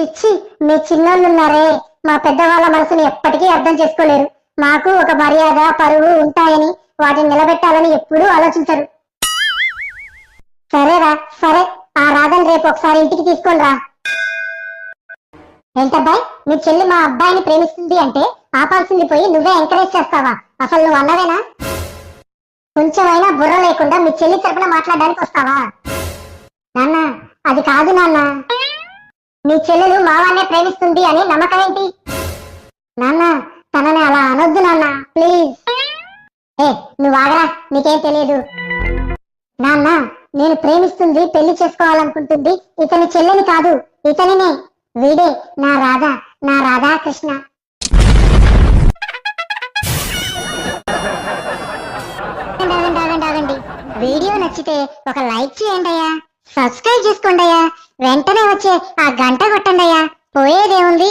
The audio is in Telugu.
చిచ్చి మీ చిన్నోళ్ళున్నారే మా పెద్దవాళ్ళ మనసుని ఎప్పటికీ అర్థం చేసుకోలేరు. మాకు ఒక మర్యాద పరువు ఉంటాయని వాటిని నిలబెట్టాలని ఎప్పుడూ ఆలోచించరు. సరేరా సరే ఆ రాధని రేపు ఒకసారి ఇంటికి తీసుకొని రా. ఏంటబ్బాయి మీ చెల్లి మా అబ్బాయిని ప్రేమిస్తుంది అంటే ఆపాల్సింది పోయి నువ్వే ఎంకరేజ్ చేస్తావా? అసలు నువ్వు అన్నవేనా? కొంచెమైనా బుర్ర లేకుండా మీ చెల్లి తరపున మాట్లాడడానికి వస్తావా? నాన్న అది కాదు నాన్న. నీ చెల్లెలు మావాన్నే ప్రేమిస్తుంది అని నమ్మకం ఏంటి? నాన్న తనని అలా అనొద్దు నాన్న ప్లీజ్. ఏ నువ్వు ఆగరా నీకేం తెలియదు. నాన్న నేను ప్రేమిస్తుంది పెళ్ళి చేసుకోవాలనుకుంటుంది ఇతని చెల్లెని కాదు ఇతనినే. వీడే నా రాధా నా రాధా కృష్ణ వీడియో నచ్చితే ఒక లైక్ చేయండి అయ్యా సబ్స్క్రైబ్ చేసుకోండి అయ్యా వెంటనే వచ్చే ఆ గంట కొట్టండి అయ్యా పోయేదేముంది?